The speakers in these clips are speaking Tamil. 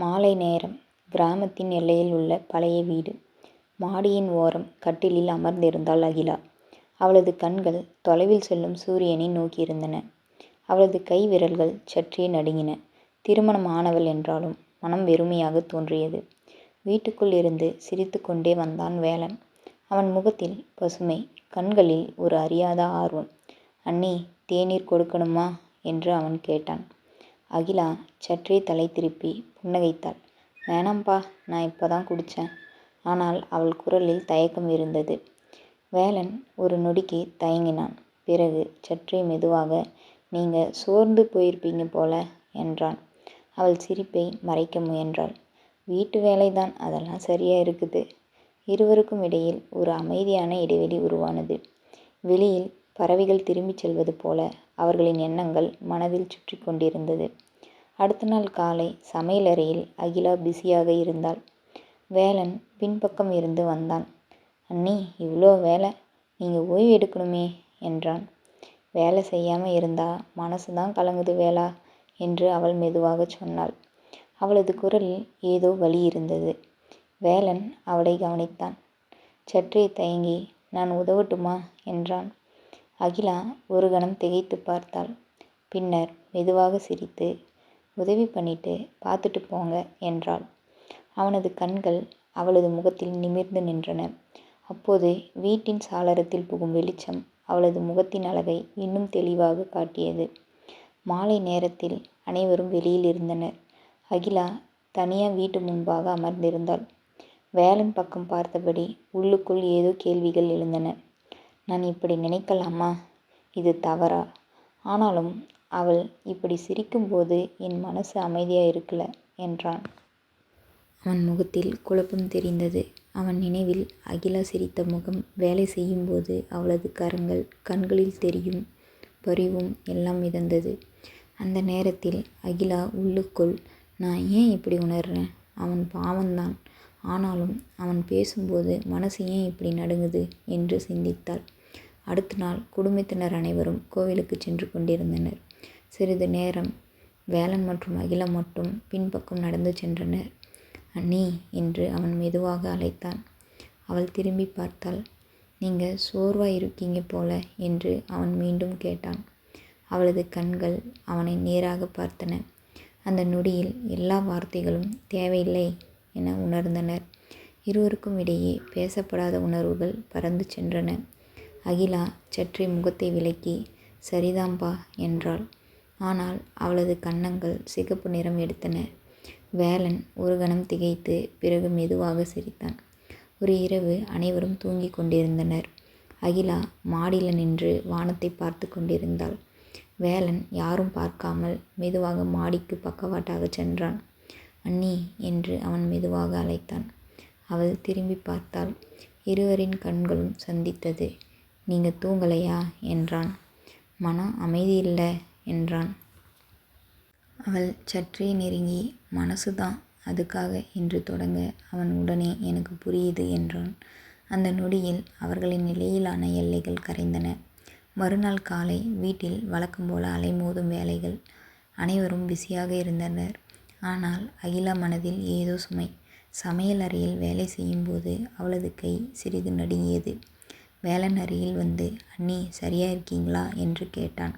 மாலை நேரம். கிராமத்தின் எல்லையில் உள்ள பழைய வீடு. மாடியின் ஓரம் கட்டிலில் அமர்ந்திருந்தாள் அகிலா. அவளது கண்கள் தொலைவில் செல்லும் சூரியனை நோக்கியிருந்தன. அவளது கை விரல்கள் சற்றே நடுங்கின. திருமணம் ஆனவள் என்றாலும் மனம் வெறுமையாக தோன்றியது. வீட்டுக்குள் இருந்து சிரித்து கொண்டே வந்தான் வேலன். அவன் முகத்தில் பசுமை. கண்களில் ஒரு அறியாத ஆர்வம். அண்ணி தேநீர் கொடுக்கணுமா? என்று அவன் கேட்டான். அகிலா சற்றே தலை திருப்பி புன்னகைத்தாள். வேணாம்பா நான் இப்பதான் குடித்தேன் ஆனால் அவள் குரலில் தயக்கம் இருந்தது. வேலன் ஒரு நொடிக்கு தயங்கினான். பிறகு சற்றே மெதுவாக நீங்க சோர்ந்து போயிருப்பீங்க போல என்றான். அவள் சிரிப்பை மறைக்க முயன்றாள். வீட்டு வேலைதான் அதெல்லாம் சரியா இருக்குது. இருவருக்கும் இடையில் ஒரு அமைதியான இடைவெளி உருவானது. வெளியில் பறவைகள் திரும்பிச் செல்வது போல அவர்களின் எண்ணங்கள் மனதில் சுற்றிக் கொண்டிருந்தது. அடுத்த நாள் காலை சமையலறையில் அகிலா பிஸியாக இருந்தாள். வேலன் பின்பக்கம் இருந்து வந்தான். அண்ணி இவ்வளோ வேலை. நீங்கள் ஓய்வு எடுக்கணுமே என்றான். வேலை செய்யாமல் இருந்தா மனசுதான் கலங்குது வேலா என்று அவள் மெதுவாகச் சொன்னாள். அவளது குரலில் ஏதோ வலி இருந்தது. வேலன் அவளை கவனித்தான். சற்றே தயங்கி நான் உதவட்டுமா? என்றான். அகிலா ஒரு கணம் திகைத்துப் பார்த்தாள். பின்னர் மெதுவாக சிரித்து உதவி பண்ணிட்டு பார்த்துட்டு போங்க என்றாள். அவனது கண்கள் அவளது முகத்தில் நிமிர்ந்து நின்றன. அப்போது வீட்டின் சாளரத்தில் புகும் வெளிச்சம் அவளது முகத்தின் அழகை இன்னும் தெளிவாக காட்டியது. மாலை நேரத்தில் அனைவரும் வெளியில் இருந்தனர். அகிலா தனியாக வீட்டு முன்பாக அமர்ந்திருந்தாள். வேலன் பக்கம் பார்த்தபடி உள்ளுக்குள் ஏதோ கேள்விகள் எழுந்தன. நான் இப்படி நினைக்கலாமா? இது தவறா? ஆனாலும் அவள் இப்படி சிரிக்கும்போது என் மனசு அமைதியாக இருக்கல என்றான். அவன் முகத்தில் குழப்பம் தெரிந்தது. அவன் நினைவில் அகிலா சிரித்த முகம் வேலை செய்யும்போது அவளது கரங்கள் கண்களில் தெரியும் பரிவும் எல்லாம் மிதந்தது. அந்த நேரத்தில் அகிலா உள்ளுக்குள் நான் ஏன் இப்படி உணர்றேன்? அவன் பாவம்தான். ஆனாலும் அவன் பேசும்போது மனசு ஏன் இப்படி நடுங்குது? என்று சிந்தித்தாள். அடுத்த நாள் குடும்பத்தினர் அனைவரும் கோவிலுக்கு சென்று கொண்டிருந்தனர். சிறிது நேரம் வேலன் மற்றும் அகிலம் மட்டும் பின்பக்கம் நடந்து சென்றனர். அண்ணி என்று அவன் மெதுவாக அழைத்தான். அவள் திரும்பிப் பார்த்தாள். நீங்கள் சோர்வாக இருக்கீங்க போல என்று அவன் மீண்டும் கேட்டான். அவளது கண்கள் அவனை நேராக பார்த்தன. அந்த நொடியில் எல்லா வார்த்தைகளும் தேவையில்லை என உணர்ந்தனர். இருவருக்கும் இடையே பேசப்படாத உணர்வுகள் பறந்து சென்றன. அகிலா சற்றே முகத்தை விலக்கி சரிதாம்பா என்றாள். ஆனால் அவளது கன்னங்கள் சிகப்பு நிறம் எடுத்தன. வேலன் ஒரு கணம் திகைத்து பிறகு மெதுவாக சிரித்தான். ஒரு இரவு அனைவரும் தூங்கிக் கொண்டிருந்தனர். அகிலா மாடியில் நின்று வானத்தைப் பார்த்துக் கொண்டிருந்தாள். வேலன் யாரும் பார்க்காமல் மெதுவாக மாடிக்கு பக்கவாட்டாகச் சென்றான். அண்ணி என்று அவன் மெதுவாக அழைத்தான். அவள் திரும்பிப் பார்த்தாள். இருவரின் கண்களும் சந்தித்தது. நீங்கள் தூங்கலையா? என்றான். மனம் அமைதியில்லை என்றான். அவள் சற்றே நெருங்கி மனசுதான் அதுக்காக என்று தொடங்க அவன் உடனே எனக்கு புரியுது என்றான். அந்த நொடியில் அவர்களின் நிலையிலான எல்லைகள் கரைந்தன. மறுநாள் காலை வீட்டில் வழக்கம் போல அலைமோதும் வேலைகள். அனைவரும் பிஸியாக இருந்தனர். ஆனால் அகிலா மனதில் ஏதோ சுமை. சமையல் அறையில் வேலை செய்யும்போது அவளது கை சிறிது நடுங்கியது. வேலன் அருகில் வந்து அண்ணி சரியா இருக்கீங்களா? என்று கேட்டான்.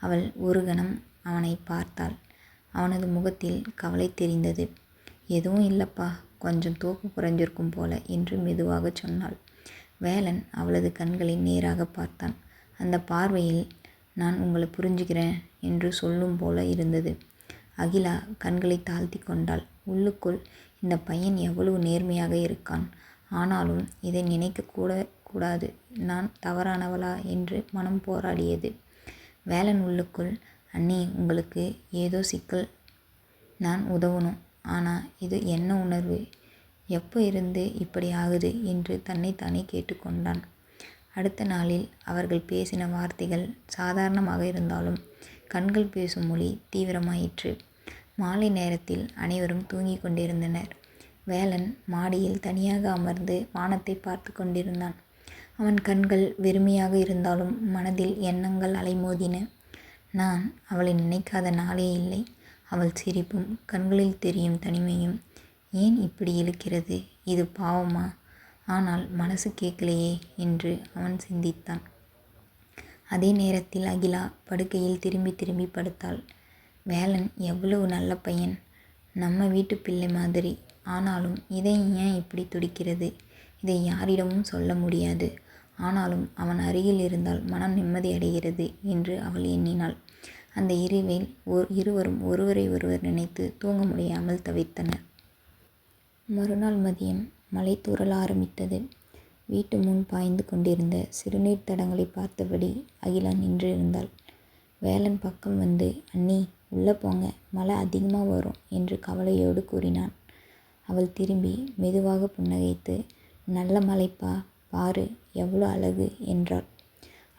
அவள் ஒரு கணம் அவனை பார்த்தாள். அவனது முகத்தில் கவலை தெரிந்தது. எதுவும் இல்லப்பா கொஞ்சம் தூக்கம் குறைஞ்சிருக்கும் போல என்று மெதுவாகச் சொன்னாள். வேலன் அவளது கண்களை நேராக பார்த்தான். அந்த பார்வையில் நான் உங்களை புரிஞ்சுக்கிறேன் என்று சொல்லும் போல இருந்தது. அகிலா கண்களை தாழ்த்திக் கொண்டாள். உள்ளுக்குள் இந்த பையன் எவ்வளவு நேர்மையாக இருக்கான். ஆனாலும் இதை நினைக்கக்கூட கூடாது நான் தவறானவளா என்று மனம் போராடியது. வேலன் உள்ளுக்குள் அண்ணி உங்களுக்கு ஏதோ சிக்கல் நான் உதவணும். ஆனா இது என்ன உணர்வு? எப்போ இருந்து இப்படி ஆகுது? என்று தன்னைத்தானே கேட்டுக்கொண்டான். அடுத்த நாளில் அவர்கள் பேசின வார்த்தைகள் சாதாரணமாக இருந்தாலும் கண்கள் பேசும் மொழி தீவிரமாயிற்று. மாலை நேரத்தில் அனைவரும் தூங்கிக் கொண்டிருந்தனர். வேலன் மாடியில் தனியாக அமர்ந்து வானத்தைப் பார்த்துக் கொண்டிருந்தான். அவன் கண்கள் வெறுமையாக இருந்தாலும் மனதில் எண்ணங்கள் அலைமோதின. நான் அவளை நினைக்காத நாளே இல்லை. அவள் சிரிப்பும் கண்களில் தெரியும் தனிமையும். ஏன் இப்படி இழுக்கிறது? இது பாவமா? ஆனால் மனசு கேட்கலையே என்று அவன் சிந்தித்தான். அதே நேரத்தில் அகிலா படுக்கையில் திரும்பி திரும்பி படுத்தாள். வேலன் எவ்வளவு நல்ல பையன். நம்ம வீட்டு பிள்ளை மாதிரி. ஆனாலும் இதை ஏன் இப்படி துடிக்கிறது? இதை யாரிடமும் சொல்ல முடியாது. ஆனாலும் அவன் அருகில் இருந்தால் மனம் நிம்மதி அடைகிறது என்று அவள் எண்ணினாள். அந்த இரவில் ஒரு இருவரும் ஒருவரை ஒருவர் நினைத்து தூங்க முடியாமல் தவித்தனர். மறுநாள் மதியம் மலை தூரல ஆரம்பித்தது. வீட்டு முன் பாய்ந்து கொண்டிருந்த சிறுநீர் தடங்களை பார்த்தபடி அகிலா நின்று இருந்தாள். வேலன் பக்கம் வந்து அண்ணி உள்ளே போங்க மழை அதிகமாக வரும் என்று கவலையோடு கூறினான். அவள் திரும்பி மெதுவாக புன்னகைத்து நல்ல மலைப்பா பாரு எவ்வளோ அழகு என்றாள்.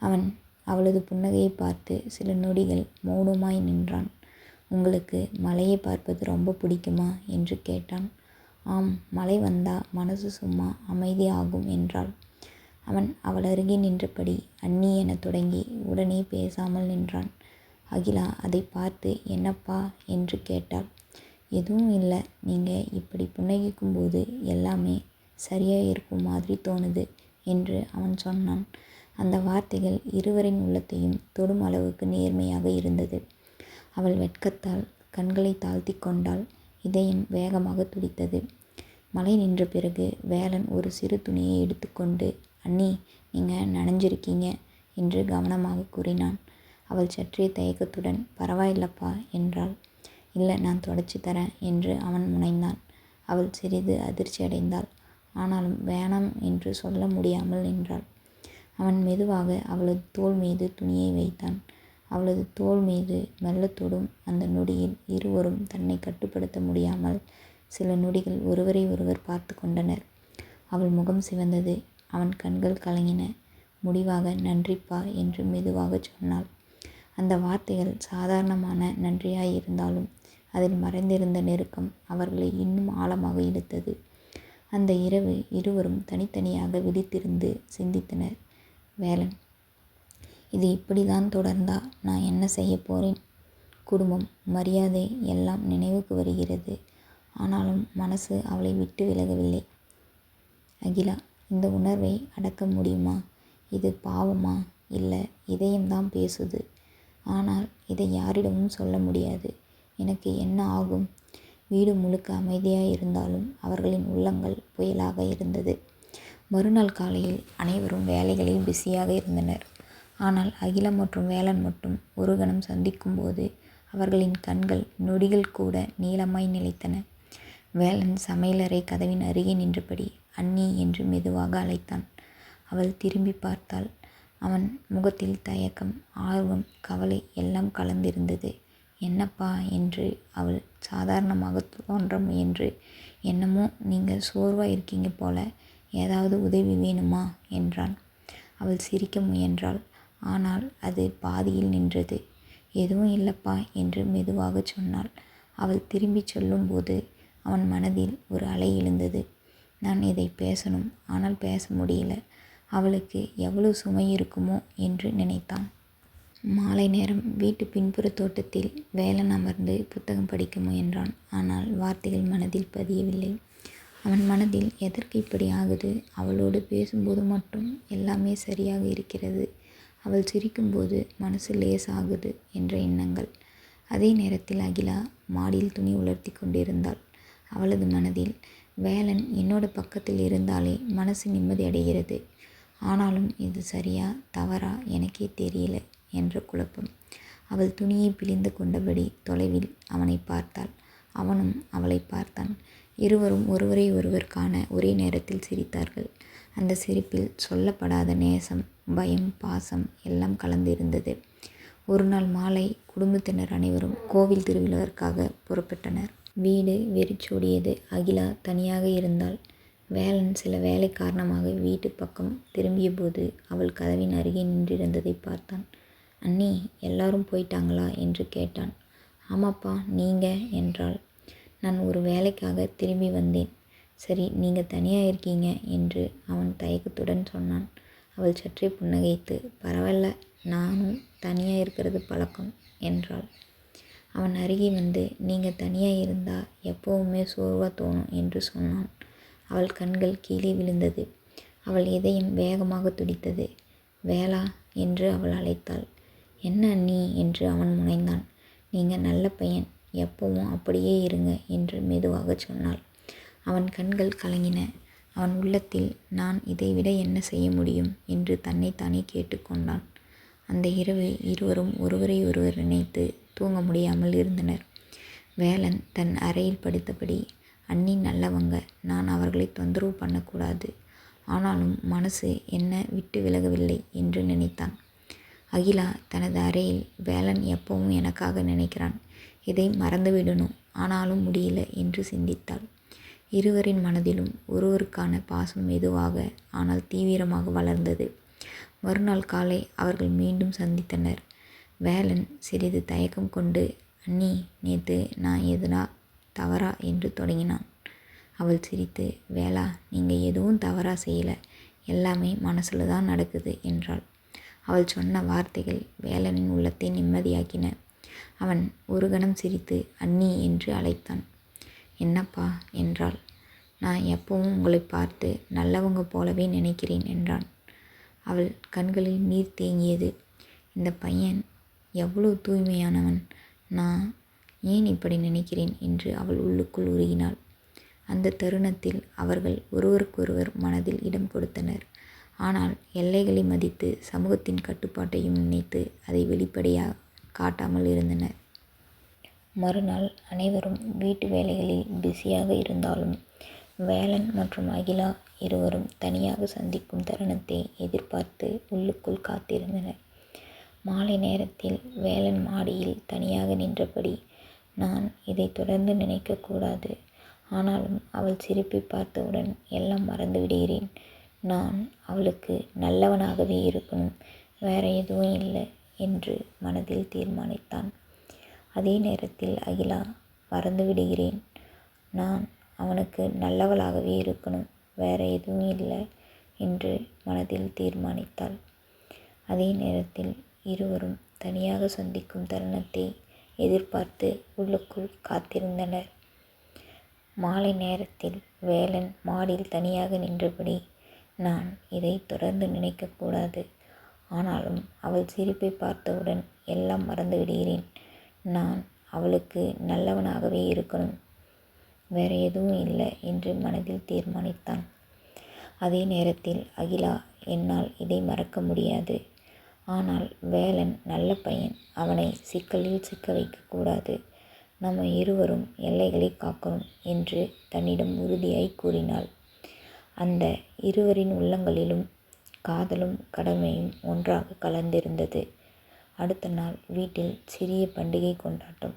அவன் அவளது புன்னகையை பார்த்து சில நொடிகள் மௌனமாய் நின்றான். உங்களுக்கு மலையை பார்ப்பது ரொம்ப பிடிக்குமா? என்று கேட்டான். ஆம் மழை வந்தா மனசு சும்மா அமைதியாகும் என்றாள். அவன் அவள் அருகே நின்றபடி அண்ணி என தொடங்கி உடனே பேசாமல் நின்றான். அகிலா அதை பார்த்து என்னப்பா? என்று கேட்டாள். எதுவும் இல்லை. நீங்கள் இப்படி புன்னகிக்கும் போது எல்லாமே சரியாக இருக்கும் மாதிரி தோணுது என்று அவன் சொன்னான். அந்த வார்த்தைகள் இருவரின் உள்ளத்தையும் தொடும் அளவுக்கு நேர்மையாக இருந்தது. அவள் வெட்கத்தால் கண்களை தாழ்த்தி கொண்டாள். இதயம் வேகமாக துடித்தது. மழை நின்ற பிறகு வேலன் ஒரு சிறு துணியை எடுத்துக்கொண்டு அண்ணி நீங்கள் நனைஞ்சிருக்கீங்க என்று கவனமாக கூறினான். அவள் சற்றே தயக்கத்துடன் பரவாயில்லப்பா என்றாள். இல்லை நான் தொடச்சி தரேன் என்று அவன் முனைந்தான். அவள் சிறிது அதிர்ச்சி அடைந்தாள் ஆனாலும் வேணாம் என்று சொல்ல முடியாமல் நின்றாள். அவன் மெதுவாக அவளது தோள் மீது துணியை வைத்தான். அவளது தோள் மீது மெல்லத்தோடும் தொடும் அந்த நொடியில் இருவரும் தன்னை கட்டுப்படுத்த முடியாமல் சில நொடிகள் ஒருவரை ஒருவர் பார்த்து கொண்டனர். அவள் முகம் சிவந்தது. அவன் கண்கள் கலங்கின. முடிவாக நன்றிப்பா என்று மெதுவாக சொன்னாள். அந்த வார்த்தைகள் சாதாரணமான நன்றியாயிருந்தாலும் அதில் மறைந்திருந்த நெருக்கம் அவர்களை இன்னும் ஆழமாக இழுத்தது. அந்த இரவு இருவரும் தனித்தனியாக விழித்திருந்து சிந்தித்தனர். வேலன் இது இப்படி தான் தொடர்ந்தா நான் என்ன செய்ய போகிறேன் குடும்பம் மரியாதை எல்லாம் நினைவுக்கு வருகிறது. ஆனாலும் மனசு அவளை விட்டு விலகவில்லை. அகிலா இந்த உணர்வை அடக்க முடியுமா? இது பாவமா? இல்லை இதயம்தான் பேசுது. ஆனால் இதை யாரிடமும் சொல்ல முடியாது. எனக்கு என்ன ஆகும்? வீடு முழுக்க அமைதியாக இருந்தாலும் அவர்களின் உள்ளங்கள் புயலாக இருந்தது. மறுநாள் காலையில் அனைவரும் வேலைகளில் பிஸியாக இருந்தனர். ஆனால் அகிலம் மற்றும் வேலன் மட்டும் ஒரு கணம் சந்திக்கும் போது அவர்களின் கண்கள் நொடிகள் கூட நீளமாய் நிலைத்தன. வேலன் சமையலறை கதவின் அருகே நின்றபடி அண்ணி என்று மெதுவாக அழைத்தான். அவள் திரும்பி பார்த்தாள். அவன் முகத்தில் தயக்கம் ஆர்வம் கவலை எல்லாம் கலந்திருந்தது. என்னப்பா? என்று அவள் சாதாரணமாக தோன்றும் முயன்று. என்னமோ நீங்கள் சோர்வாக இருக்கீங்க போல ஏதாவது உதவி வேணுமா? என்றான். அவள் சிரிக்க முயன்றாள். ஆனால் அது பாதியில் நின்றது. எதுவும் இல்லைப்பா என்று மெதுவாக சொன்னாள். அவள் திரும்பி சொல்லும்போது அவன் மனதில் ஒரு அலை எழுந்தது. நான் இதை பேசணும் ஆனால் பேச முடியல. அவளுக்கு எவ்வளவு சுமை இருக்குமோ என்று நினைத்தான். மாலை நேரம் வீட்டு பின்புற தோட்டத்தில் வேலன் அமர்ந்து புத்தகம் படிக்க முயன்றான். ஆனால் வார்த்தைகள் மனதில் பதியவில்லை. அவன் மனதில் எதற்கு இப்படி ஆகுது? அவளோடு பேசும்போது மட்டும் எல்லாமே சரியாக இருக்கிறது. அவள் சிரிக்கும்போது மனசு லேசாகுது என்ற எண்ணங்கள். அதே நேரத்தில் அகிலா மாடியில் துணி உலர்த்தி கொண்டிருந்தாள். அவளது மனதில் வேலன் என்னோட பக்கத்தில் இருந்தாலே மனசு நிம்மதி அடைகிறது. ஆனாலும் இது சரியா தவறா எனக்கே தெரியல. என்ற குழப்பம். அவள் துணியை பிழிந்து கொண்டபடி தொலைவில் அவனை பார்த்தாள். அவனும் அவளை பார்த்தான். இருவரும் ஒருவரை ஒருவர் காண ஒரே நேரத்தில் சிரித்தார்கள். அந்த சிரிப்பில் சொல்லப்படாத நேசம் பயம் பாசம் எல்லாம் கலந்திருந்தது. ஒரு நாள் மாலை குடும்பத்தினர் அனைவரும் கோவில் திருவிழாவிற்காக புறப்பட்டனர். வீடு வெறிச்சோடியது. அகிலா தனியாக இருந்தாள். வேலன் சில வேலை காரணமாக வீட்டு பக்கம் திரும்பிய போது அவள் கதவின் அருகே நின்றிருந்ததை பார்த்தான். அண்ணி எல்லாரும் போயிட்டாங்களா? என்று கேட்டான். ஆமாப்பா நீங்கள் என்றாள். நான் ஒரு வேலைக்காக திரும்பி வந்தேன். சரி நீங்கள் தனியாக இருக்கீங்க என்று அவன் தயக்கத்துடன் சொன்னான். அவள் சற்றே புன்னகைத்து பரவாயில்ல நானும் தனியாக இருக்கிறது பழக்கம் என்றாள். அவன் அருகே வந்து நீங்கள் தனியாக இருந்தால் எப்போவுமே சோர்வாக தோணும் என்று சொன்னான். அவள் கண்கள் கீழே விழுந்தது. அவள் இதயம் வேகமாக துடித்தது. வேளா என்று அவள் அழைத்தாள். என்ன அண்ணி என்று அவன் முனைந்தான். நீங்கள் நல்ல பையன். எப்பவும் அப்படியே இருங்க என்று மெதுவாக சொன்னாள். அவன் கண்கள் கலங்கின. அவன் உள்ளத்தில் நான் இதைவிட என்ன செய்ய முடியும்? என்று தன்னைத்தானே கேட்டுக்கொண்டான் அந்த இரவு இருவரும் ஒருவரை ஒருவர் நினைத்து தூங்க முடியாமல் இருந்தனர். வேலன் தன் அறையில் படித்தபடி அண்ணி நல்லவங்க. நான் அவர்களை தொந்தரவு பண்ணக்கூடாது. ஆனாலும் மனசு என்ன விட்டு விலகவில்லை? என்று நினைத்தான். அகிலா தனது அறையில் வேலன் எப்பவும் எனக்காக நினைக்கிறான். இதை மறந்துவிடணும். ஆனாலும் முடியல என்று சிந்தித்தாள். இருவரின் மனதிலும் ஒருவருக்கான பாசம் மெதுவாக ஆனால் தீவிரமாக வளர்ந்தது. மறுநாள் காலை அவர்கள் மீண்டும் சந்தித்தனர். வேலன் சிறிது தயக்கம் கொண்டு அண்ணி நேற்று நான் எதுனா தவறா? என்று தொடங்கினான். அவள் சிரித்து வேளா நீங்கள் எதுவும் தவறாக செய்யலை. எல்லாமே மனசில் தான் நடக்குது என்றாள். அவள் சொன்ன வார்த்தைகள் வேலனின் உள்ளத்தை நிம்மதியாக்கின. அவன் ஒரு கணம் சிரித்து அண்ணி என்று அழைத்தான். என்னப்பா என்றாள். நான் எப்பவும் உங்களை பார்த்து நல்லவங்க போலவே நினைக்கிறேன் என்றான். அவள் கண்களில் நீர் தேங்கியது. இந்த பையன் எவ்வளோ தூய்மையானவன். நான் ஏன் இப்படி நினைக்கிறேன் என்று அவள் உள்ளுக்குள் உருகினாள். அந்த தருணத்தில் அவர்கள் ஒருவருக்கொருவர் மனதில் இடம் கொடுத்தனர். ஆனால் எல்லைகளை மதித்து சமூகத்தின் கட்டுப்பாட்டையும் நினைத்து அதை வெளிப்படையாக காட்டாமல் இருந்தனர் மறுநாள் அனைவரும் வீட்டு வேலைகளில் பிஸியாக இருந்தாலும் வேலன் மற்றும் அகிலா இருவரும் தனியாக சந்திக்கும் தருணத்தை எதிர்பார்த்து உள்ளுக்குள் காத்திருந்தனர். மாலை நேரத்தில் வேலன் மாடியில் தனியாக நின்றபடி நான் இதை தொடர்ந்து நினைக்கக்கூடாது. ஆனாலும் அவள் சிரிப்பை பார்த்தவுடன் எல்லாம் மறந்து விடுகிறேன் நான் அவளுக்கு நல்லவனாகவே இருக்கணும். வேற எதுவும் இல்லை என்று மனதில் தீர்மானித்தான். அதே நேரத்தில் அகிலா மறந்து விடுகிறேன். நான் அவனுக்கு நல்லவளாகவே இருக்கணும். வேற எதுவும் இல்லை என்று மனதில் தீர்மானித்தாள். அதே நேரத்தில் இருவரும் தனியாக சந்திக்கும் தருணத்தை எதிர்பார்த்து உள்ளுக்குள் காத்திருந்தனர். மாலை நேரத்தில் வேலன் மாடியில் தனியாக நின்றபடி நான் இதை தொடர்ந்து நினைக்கக்கூடாது ஆனாலும் அவள் சிரிப்பை பார்த்தவுடன் எல்லாம் மறந்து விடுகிறேன். நான் அவளுக்கு நல்லவனாகவே இருக்கணும். வேற எதுவும் இல்லை என்று மனதில் தீர்மானித்தான். அதே நேரத்தில் அகிலா என்னால் இதை மறக்க முடியாது. ஆனால் வேலன் நல்ல பையன். அவனை சிக்கலில் சிக்க வைக்கக்கூடாது நம்ம இருவரும் எல்லைகளை காக்கணும் என்று தன்னிடம் உறுதியாய் கூறினாள். அந்த இருவரின் உள்ளங்களிலும் காதலும் கடமையும் ஒன்றாக கலந்திருந்தது. அடுத்த நாள் வீட்டில் சிறிய பண்டிகை கொண்டாட்டம்.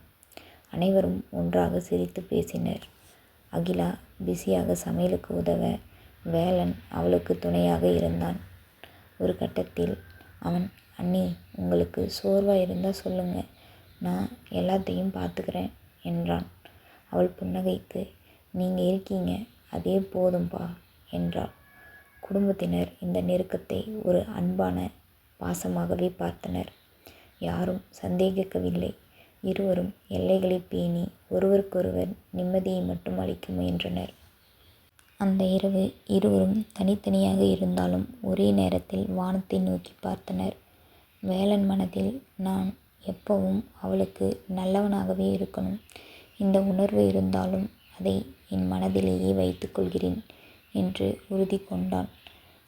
அனைவரும் ஒன்றாக சிரித்து பேசினர். அகிலா பிஸியாக சமையலுக்கு உதவ வேலன் அவளுக்கு துணையாக இருந்தான். ஒரு கட்டத்தில் அவன் அண்ணி உங்களுக்கு சோர்வாக இருந்தால் சொல்லுங்கள் நான் எல்லாத்தையும் பார்த்துக்கிறேன் என்றான். அவள் புன்னகைத்து நீங்கள் இருக்கீங்க அதே போதும்பா. என்றாள். குடும்பத்தினர் இந்த நெருக்கத்தை ஒரு அன்பான பாசமாகவே பார்த்தனர். யாரும் சந்தேகிக்கவில்லை. இருவரும் எல்லைகளை பேணி ஒருவருக்கொருவர் நிம்மதியை மட்டும் அளிக்க முயன்றனர். அந்த இரவு இருவரும் தனித்தனியாக இருந்தாலும் ஒரே நேரத்தில் வானத்தை நோக்கி பார்த்தனர். வேலன் மனதில் நான் எப்பவும் அவளுக்கு நல்லவனாகவே இருக்கணும். இந்த உணர்வு இருந்தாலும் அதை என் மனதிலேயே வைத்துக்கொள்கிறேன் என்று உறுதி கொண்டான்.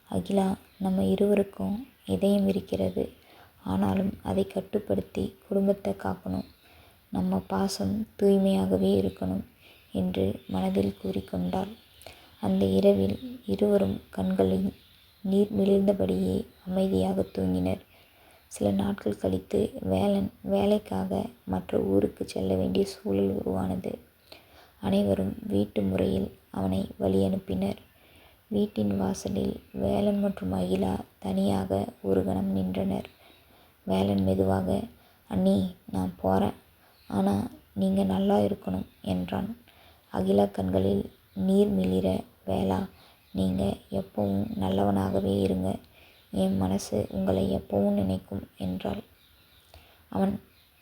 அகிலா நம்ம இருவருக்கும் இதயம் இருக்கிறது. ஆனாலும் அதை கட்டுப்படுத்தி குடும்பத்தை காக்கணும். நம்ம பாசம் தூய்மையாகவே இருக்கணும் என்று மனதில் கூறிக்கொண்டாள். அந்த இரவில் இருவரும் கண்களில் நீர் மிளிர்ந்தபடியே அமைதியாக தூங்கினர். சில நாட்கள் கழித்து வேலன் வேலைக்காக மற்ற ஊருக்கு செல்ல வேண்டிய சூழல் உருவானது. அனைவரும் வீட்டு முறையில் அவனை வழி அனுப்பினர் வீட்டின் வாசலில் வேலன் மற்றும் அகிலா தனியாக ஒரு கணம் நின்றனர். வேலன் மெதுவாக அண்ணி நான் போகிறேன் ஆனால் நீங்கள் நல்லா இருக்கணும் என்றான். அகிலா கண்களில் நீர் மிளிர வேளா நீங்கள் எப்பவும் நல்லவனாகவே இருங்க. என் மனசு உங்களை எப்பவும் நினைக்கும் என்றாள். அவன்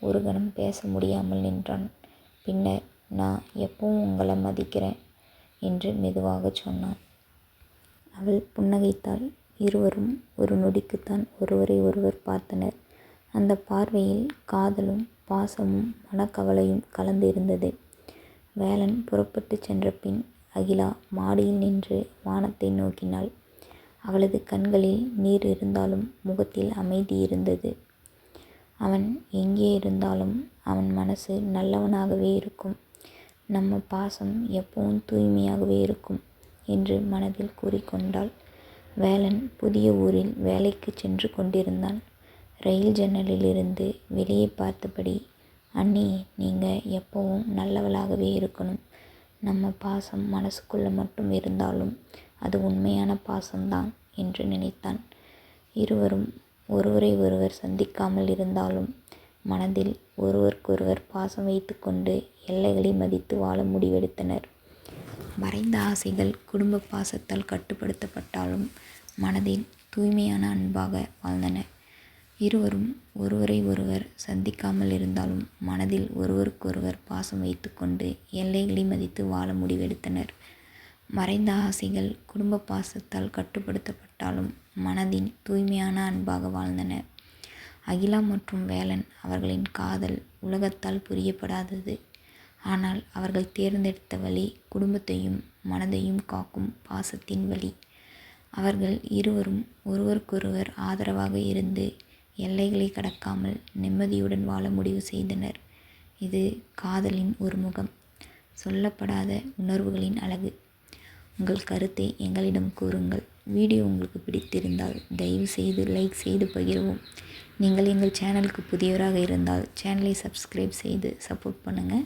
ஒரு கணம் பேச முடியாமல் நின்றான். பின்னர் நான் எப்பவும் உங்களை மதிக்கிறேன் என்று மெதுவாக சொன்னான். அவள் புன்னகைத்தாள். இருவரும் ஒரு நொடிக்குத்தான் ஒருவரை ஒருவர் பார்த்தனர். அந்தப் பார்வையில் காதலும் பாசமும் மனக்கவலையும் கலந்து இருந்தது. வேலன் புறப்பட்டுச் சென்றபின் அகிலா மாடியில் நின்று வானத்தை நோக்கினாள். அவளது கண்களில் நீர் இருந்தாலும் முகத்தில் அமைதி இருந்தது. அவன் எங்கே இருந்தாலும் அவன் மனசு நல்லவனாகவே இருக்கும். நம்ம பாசம் எப்பவும் தூய்மையாகவே இருக்கும் என்று மனதில் கூறிக்கொண்டாள். வேலன் புதிய ஊரில் வேலைக்குச் சென்று கொண்டிருந்தான். ரயில் ஜன்னலிலிருந்து வெளியே பார்த்தபடி அண்ணி நீங்க எப்பவும் நல்லவளாகவே இருக்கணும். நம்ம பாசம் மனசுக்குள்ள மட்டும் இருந்தாலும் அது உண்மையான பாசம்தான் என்று நினைத்தான். இருவரும் ஒருவரை ஒருவர் சந்திக்காமல் இருந்தாலும் மனதில் ஒருவருக்கொருவர் பாசம் வைத்துக்கொண்டு எல்லைகளை மதித்து வாழ முடிவெடுத்தனர். மறைந்த ஆசைகள் குடும்ப பாசத்தால் கட்டுப்படுத்தப்பட்டாலும் மனதில் தூய்மையான அன்பாக வாழ்ந்தன. இருவரும் ஒருவரை ஒருவர் சந்திக்காமல் இருந்தாலும் மனதில் ஒருவருக்கொருவர் பாசம் வைத்துக்கொண்டு எல்லைகளை மதித்து வாழ முடிவெடுத்தனர். மறைந்த ஆசைகள் குடும்ப பாசத்தால் கட்டுப்படுத்தப்பட்டாலும் மனதின் தூய்மையான அன்பாக வாழ்ந்தன. அகிலா மற்றும் வேலன் அவர்களின் காதல் உலகத்தால் புரியப்படாதது. ஆனால் அவர்கள் தேர்ந்தெடுத்த வழி குடும்பத்தையும் மனதையும் காக்கும் பாசத்தின் வழி. அவர்கள் இருவரும் ஒருவருக்கொருவர் ஆதரவாக இருந்து எல்லைகளை கடக்காமல் நிம்மதியுடன் வாழ முடிவு செய்தனர். இது காதலின் ஒரு முகம். சொல்லப்படாத உணர்வுகளின் அழகு. உங்கள் கருத்தை எங்களிடம் கூறுங்கள். வீடியோ உங்களுக்கு பிடித்திருந்தால் தயவு செய்து லைக் செய்து பகிரவும். நீங்கள் எங்கள் சேனலுக்கு புதியவராக இருந்தால் சேனலை சப்ஸ்கிரைப் செய்து சப்போர்ட் பண்ணுங்கள்